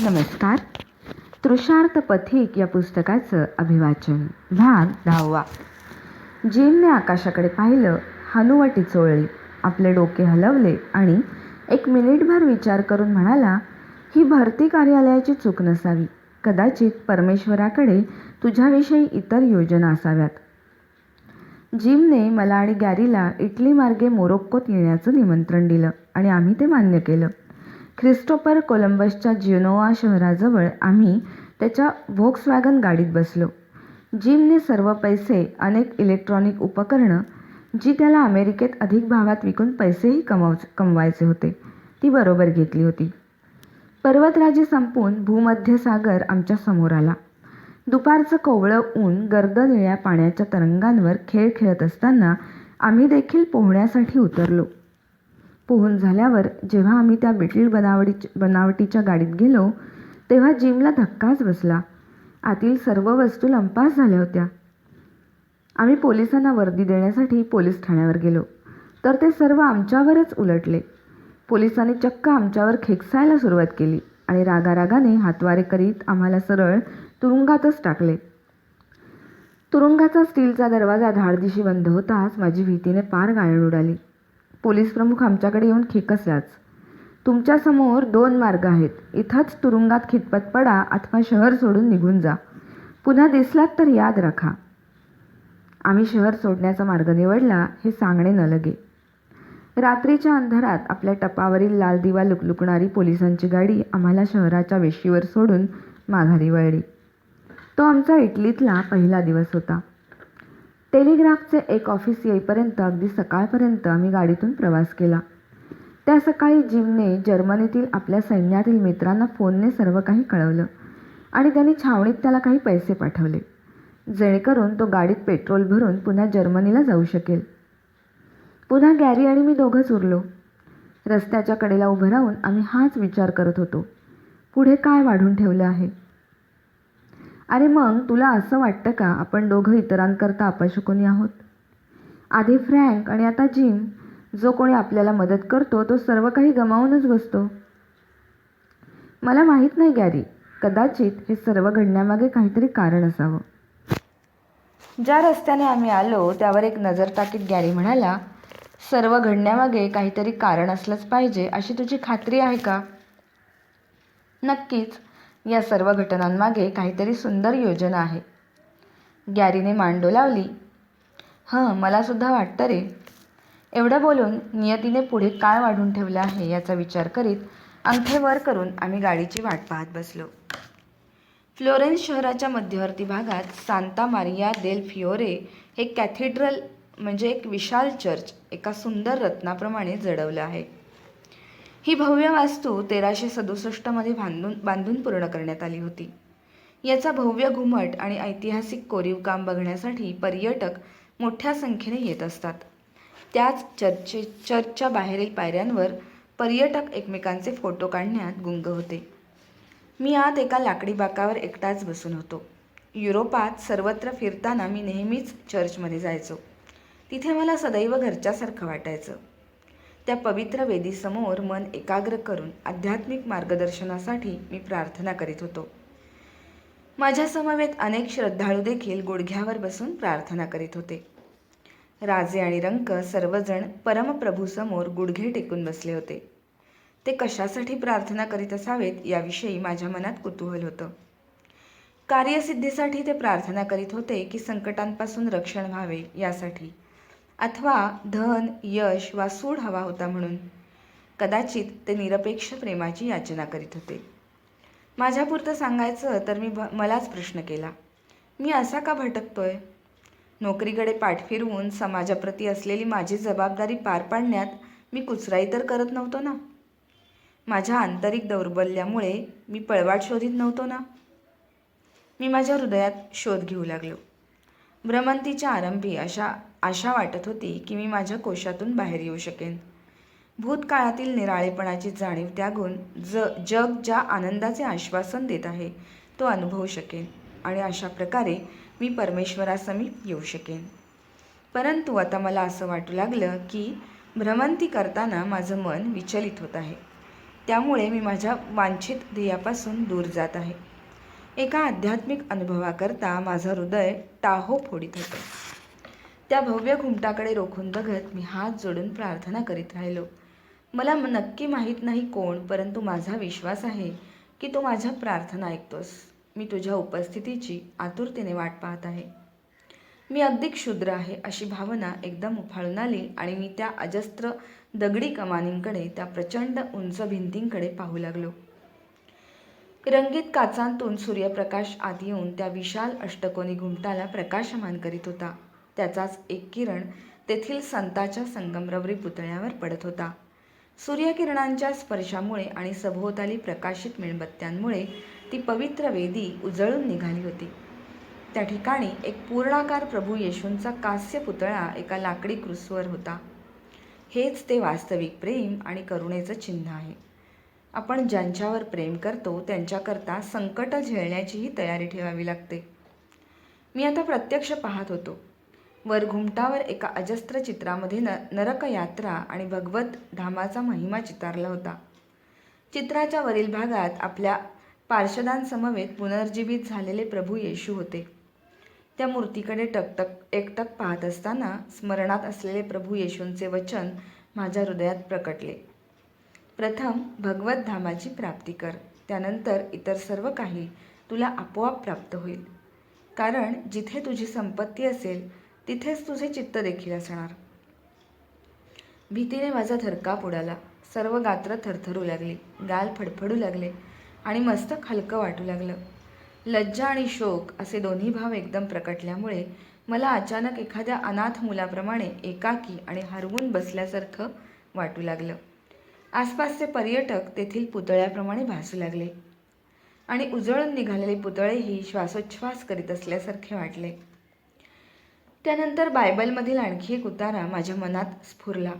नमस्कार. तृषार्थ पथिक या पुस्तकाचं अभिवाचन. भाग दहावा. जिमने आकाशाकडे पाहिलं हनुवटी चोळली आपले डोके हलवले आणि एक मिनिटभर विचार करून म्हणाला ही भरती कार्यालयाची चूक नसावी. कदाचित परमेश्वराकडे तुझ्याविषयी इतर योजना असाव्यात. जिमने मला आणि गॅरीला इटली मार्गे मोरोक्कोत येण्याचं निमंत्रण दिलं आणि आम्ही ते मान्य केलं. ख्रिस्टोपर कोलंबसच्या जिनोआ शहराजवळ आम्ही त्याच्या व्होक्सवॅगन गाडीत बसलो. जिमने सर्व पैसे अनेक इलेक्ट्रॉनिक उपकरणं जी त्याला अमेरिकेत अधिक भावात विकून पैसेही कमव कमवायचे होते ती बरोबर घेतली होती. पर्वतराजी संपून भूमध्य सागर आमच्यासमोर आला. दुपारचं कोवळं ऊन गर्द निळ्या पाण्याच्या तरंगांवर खेळ खेळत असताना आम्ही देखील पोहण्यासाठी उतरलो. पोहून झाल्यावर जेव्हा आम्ही त्या बिटल बनावटी बनावटीच्या गाडीत गेलो तेव्हा जिमला धक्काच बसला. आतील सर्व वस्तू लंपास झाल्या होत्या. आम्ही पोलिसांना वर्दी देण्यासाठी पोलीस ठाण्यावर गेलो. तर ते सर्व आमच्यावरच उलटले. पोलिसांनी चक्क आमच्यावर खेकसायला सुरुवात केली आणि रागारागाने हातवारे करीत आम्हाला सरळ तुरुंगातच टाकले. तुरुंगाचा स्टीलचा दरवाजा धाडदिशी बंद होताच माझी भीतीने पार गाळण उडाली. पोलीस प्रमुख आमच्याकडे येऊन खेकसलाच तुमच्यासमोर दोन मार्ग आहेत. इथंच तुरुंगात खितपत पडा अथवा शहर सोडून निघून जा. पुन्हा दिसलात तर याद राखा. आम्ही शहर सोडण्याचा मार्ग निवडला हे सांगणे न लगे. रात्रीच्या अंधारात आपल्या टपावरील लाल दिवा लुकलुकणारी पोलिसांची गाडी आम्हाला शहराच्या वेशीवर सोडून माघारी वळली. तो आमचा इटलीतला पहिला दिवस होता. टेलिग्राफचे एक ऑफिस येईपर्यंत अगदी सकाळपर्यंत आम्ही गाडीतून प्रवास केला. त्या सकाळी जिमने जर्मनीतील आपल्या सैन्यातील मित्रांना फोनने सर्व काही कळवलं आणि त्यांनी छावणीत त्याला काही पैसे पाठवले. जेणेकरून तो गाडीत पेट्रोल भरून पुन्हा जर्मनीला जाऊ शकेल. पुन्हा गॅरी आणि मी दोघंच उरलो रस्त्याच्या कडेला उभं राहून आम्ही हाच विचार करत होतो. पुढे काय वाढून ठेवलं आहे? अरे मग तुला असं वाटतं का आपण दोघं इतरांकरता अपशकुनी आहोत? आधी फ्रँक आणि आता जिम जो कोणी आपल्याला मदत करतो तो सर्व काही गमावूनच बसतो. मला माहीत नाही गॅरी. कदाचित हे सर्व घडण्यामागे काहीतरी कारण असावं. ज्या रस्त्याने आम्ही आलो त्यावर एक नजर टाकीत गॅरी म्हणाला सर्व घडण्यामागे काहीतरी कारण असलंच पाहिजे अशी तुझी खात्री आहे का? नक्कीच. या सर्व घटनांमागे काहीतरी सुंदर योजना आहे. गॅरीने मांडो लावली. हं मलासुद्धा वाटतं रे. एवढं बोलून नियतीने पुढे काय वाढून ठेवलं आहे याचा विचार करीत अंगठे वर करून आम्ही गाडीची वाट पाहत बसलो. फ्लोरेन्स शहराच्या मध्यवर्ती भागात सांता मारिया देल फिओरे हे कॅथेड्रल म्हणजे एक विशाल चर्च एका सुंदर रत्नाप्रमाणे जडवलं आहे. ही भव्य वास्तू तेराशे सदुसष्टमध्ये बांधून बांधून पूर्ण करण्यात आली होती. याचा भव्य घुमट आणि ऐतिहासिक कोरीव काम बघण्यासाठी पर्यटक मोठ्या संख्येने येत असतात. त्याच चर्चे चर्चच्या बाहेरील पायऱ्यांवर पर्यटक एकमेकांचे फोटो काढण्यात गुंग होते. मी आत एका लाकडी बाकावर एकटाच बसून होतो. युरोपात सर्वत्र फिरताना मी नेहमीच चर्चमध्ये जायचो. तिथे मला सदैव घरच्यासारखं वाटायचं. त्या पवित्र वेदीसमोर मन एकाग्र करून आध्यात्मिक मार्गदर्शनासाठी मी प्रार्थना करीत होतो. माझ्या समवेत अनेक श्रद्धाळू देखील गुडघ्यावर बसून प्रार्थना करीत होते. राजे आणि रंक सर्वजण परमप्रभूसमोर गुडघे टेकून बसले होते. ते कशासाठी प्रार्थना करीत असावेत याविषयी माझ्या मनात कुतूहल होतं. कार्यसिद्धीसाठी ते प्रार्थना करीत होते की संकटांपासून रक्षण व्हावे यासाठी. अथवा धन यश वा सूड हवा होता म्हणून. कदाचित ते निरपेक्ष प्रेमाची याचना करीत होते. माझ्यापुरतं सांगायचं तर मी भ मलाच प्रश्न केला. मी असा का भटकतोय? नोकरीकडे पाठ फिरवून समाजाप्रती असलेली माझी जबाबदारी पार पाडण्यात मी कुचराई तर करत नव्हतो ना? माझ्या आंतरिक दौर्बल्यामुळे मी पळवाट शोधित नव्हतो ना? मी माझ्या हृदयात शोध घेऊ लागलो. भ्रमंतीच्या आरंभी अशा आशा वाटत होती की मी माझ्या कोशातून बाहेर येऊ शकेन. भूतकाळातील निराळेपणाची जाणीव त्यागून ज जग ज्या आनंदाचे आश्वासन देत आहे तो अनुभवू शकेन आणि अशा प्रकारे मी परमेश्वरासमीप येऊ शकेन. परंतु आता मला असं वाटू लागलं की भ्रमंती करताना माझं मन विचलित होत आहे. त्यामुळे मी माझ्या वांछित ध्येयापासून दूर जात आहे. एका आध्यात्मिक अनुभवाकरता माझं हृदय टाहो फोडीत होतं. त्या भव्य घुमटाकडे रोखून बघत मी हात जोडून प्रार्थना करीत राहिलो. मला नक्की माहीत नाही कोण परंतु माझा विश्वास आहे की तू माझ्या प्रार्थना ऐकतोस. मी तुझ्या उपस्थितीची आतुरतेने वाट पाहत आहे. मी अगदी क्षुद्र आहे अशी भावना एकदम उफाळून आली आणि मी त्या अजस्त्र दगडी कमानींकडे त्या प्रचंड उंच भिंतींकडे पाहू लागलो. रंगीत काचांतून सूर्यप्रकाश आत येऊन त्या विशाल अष्टकोनी घुमटाला प्रकाशमान करीत होता. त्याचाच एक किरण तेथील संताच्या संगमरवरी पुतळ्यावर पडत होता. सूर्यकिरणांच्या स्पर्शामुळे आणि सभोवताली प्रकाशित मेणबत्त्यांमुळे ती पवित्र वेदी उजळून निघाली होती. त्या ठिकाणी एक पूर्णाकार प्रभू येशूंचा कास्य पुतळा एका लाकडी क्रूसवर होता. हेच ते वास्तविक प्रेम आणि करुणेचं चिन्ह आहे. आपण ज्यांच्यावर प्रेम करतो त्यांच्याकरता संकट झेलण्याचीही तयारी ठेवावी लागते. मी आता प्रत्यक्ष पाहत होतो. वर घुमटावर एका अजस्त्र चित्रामध्ये न नरकयात्रा आणि भगवत धामाचा महिमा चितारला होता. चित्राच्या वरील भागात आपल्या पार्षदांसमवेत पुनर्जीवित झालेले प्रभू येशू होते. त्या मूर्तीकडे टकटक एकटक पाहत असताना स्मरणात असलेले प्रभू येशूंचे वचन माझ्या हृदयात प्रकटले. प्रथम भगवत धामाची प्राप्ती कर त्यानंतर इतर सर्व काही तुला आपोआप प्राप्त होईल. कारण जिथे तुझी संपत्ती असेल तिथेच तुझे चित्त देखील असणार. भीतीने माझा थरकाप उडाला. सर्व गात्र थरथरू लागली. गाल फडफडू लागले आणि मस्तक हलकं वाटू लागलं. लज्जा आणि शोक असे दोन्ही भाव एकदम प्रकटल्यामुळे मला अचानक एखाद्या अनाथ मुलाप्रमाणे एकाकी आणि हरवून बसल्यासारखं वाटू लागलं. आसपासचे पर्यटक तेथील पुतळ्याप्रमाणे भासू लागले आणि उजळून निघालेले पुतळेही श्वासोच्छ्वास करीत असल्यासारखे वाटले. त्यानंतर बायबलमधील आणखी एक उतारा माझ्या मनात स्फुरला.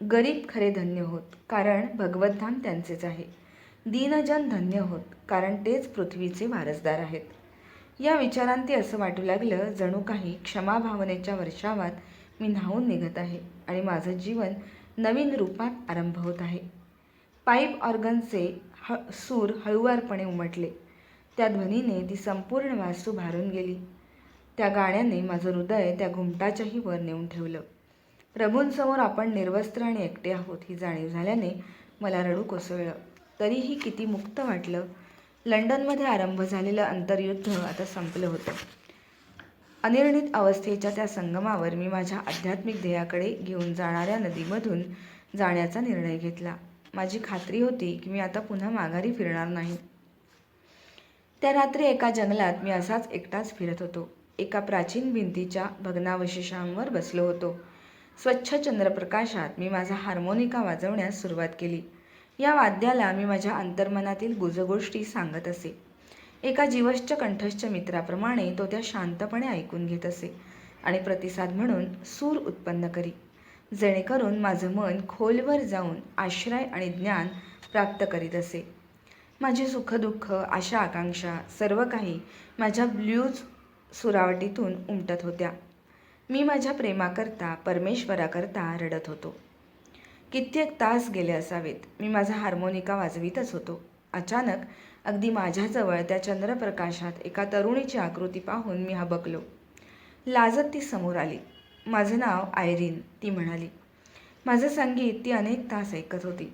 गरीब खरे धन्य होत कारण भगवद्धाम त्यांचेच आहे. दीनजन धन्य होत कारण तेच पृथ्वीचे वारसदार आहेत. या विचारांती असं वाटू लागलं जणू काही क्षमाभावनेच्या वर्षावात मी न्हावून निघत आहे आणि माझं जीवन नवीन रूपात आरंभ होत आहे. पाईप ऑर्गनचे ह सूर हळुवारपणे उमटले. त्या ध्वनीने ती संपूर्ण वास्तू भारून गेली. त्या गाण्याने माझं हृदय त्या घुमटाच्याही वर नेऊन ठेवलं. प्रभूंसमोर आपण निर्वस्त्र आणि एकटे आहोत ही जाणीव झाल्याने मला रडू कोसळलं. तरीही किती मुक्त वाटलं. लंडनमध्ये आरंभ झालेलं अंतर्युद्ध आता संपलं होतं. अनिर्णित अवस्थेच्या त्या संगमावर मी माझ्या आध्यात्मिक ध्येयाकडे घेऊन जाणाऱ्या नदीमधून जाण्याचा निर्णय घेतला. माझी खात्री होती की मी आता पुन्हा माघारी फिरणार नाही. त्या रात्री एका जंगलात मी असाच एकटाच फिरत होतो. एका प्राचीन भिंतीच्या भग्नावशेषांवर बसलो होतो. स्वच्छ चंद्रप्रकाशात मी माझा हार्मोनिका वाजवण्यास सुरुवात केली. या वाद्याला मी माझ्या अंतर्मनातील गुजगोष्टी सांगत असे. एका जीवश्च कंठश्च मित्राप्रमाणे तो त्या शांतपणे ऐकून घेत असे आणि प्रतिसाद म्हणून सूर उत्पन्न करी. जेणेकरून माझं मन खोलवर जाऊन आश्रय आणि ज्ञान प्राप्त करीत असे. माझी सुखदुःख आशा आकांक्षा सर्व काही माझ्या ब्ल्यूज सुरावटीतून उमटत होत्या. मी माझ्या प्रेमाकरता परमेश्वराकरता रडत होतो. कित्येक तास गेले असावेत मी माझा हार्मोनिका वाजवीतच होतो. अचानक अगदी माझ्याजवळ त्या चंद्रप्रकाशात एका तरुणीची आकृती पाहून मी हबकलो. लाजत ती समोर आली. माझं नाव आयरीन ती म्हणाली. माझं संगीत ती अनेक तास ऐकत होती.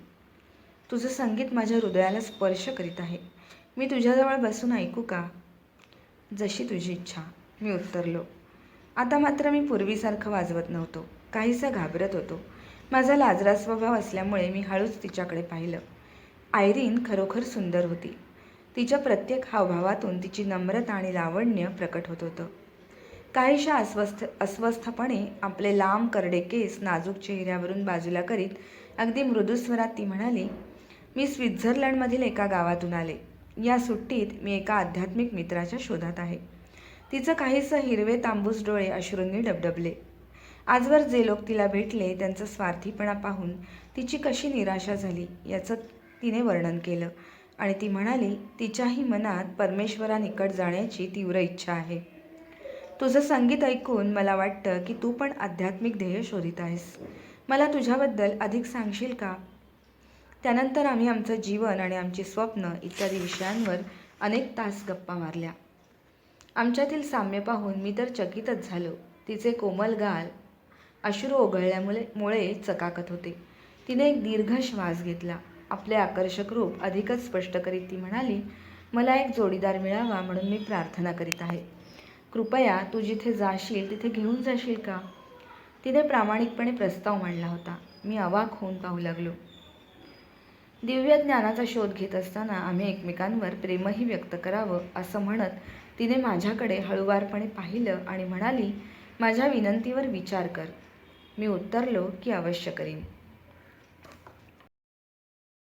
तुझं संगीत माझ्या हृदयाला स्पर्श करीत आहे. मी तुझ्याजवळ बसून ऐकू का? जशी तुझी इच्छा मी उत्तरलो. आता मात्र मी पूर्वीसारखं वाजवत नव्हतो. काहीसा घाबरत होतो. माझा लाजरा स्वभाव असल्यामुळे मी हळूच तिच्याकडे पाहिलं. आयरीन खरोखर सुंदर होती. तिच्या प्रत्येक हावभावातून तिची नम्रता आणि लावण्य प्रकट होत होतं. काहीशा अस्वस्थ अस्वस्थपणे आपले लांब करडे केस नाजूक चेहऱ्यावरून बाजूला करीत अगदी मृदुस्वरात ती म्हणाली मी स्वित्झर्लंडमधील एका गावातून आले. या सुट्टीत मी एका आध्यात्मिक मित्राच्या शोधात आहे. तिचं काहीसं हिरवे तांबूस डोळे अश्रूंनी डबडबले. आजवर जे लोक तिला भेटले त्यांचा स्वार्थीपणा पाहून तिची कशी निराशा झाली याचं तिने वर्णन केलं. आणि ती म्हणाली तिच्याही मनात परमेश्वरानिकट जाण्याची तीव्र इच्छा आहे. तुझं संगीत ऐकून मला वाटतं की तू पण आध्यात्मिक ध्येय शोधित आहेस. मला तुझ्याबद्दल अधिक सांगशील का? त्यानंतर आम्ही आमचं जीवन आणि आमची स्वप्न इत्यादी विषयांवर अनेक तास गप्पा मारल्या. आमच्यातील साम्य पाहून मी तर चकितच झालो. तिचे कोमल गाल अश्रू ओघळल्यामुळे मुळे चकाकत होते. तिने एक दीर्घ श्वास घेतला. आपले आकर्षक रूप अधिकच स्पष्ट करीत ती म्हणाली मला एक जोडीदार मिळावा म्हणून मी प्रार्थना करीत आहे. कृपया तू जिथे जाशील तिथे घेऊन जाशील का? तिने प्रामाणिकपणे प्रस्ताव मांडला होता. मी अवाक होऊन पाहू लागलो. दिव्य ज्ञानाचा शोध घेत असताना आम्ही एकमेकांवर प्रेमही व्यक्त करावं असं म्हणत तिने माझ्याकडे हळुवारपणे पाहिलं आणि म्हणाली माझ्या विनंतीवर विचार कर. मी उत्तरलो की अवश्य करीन.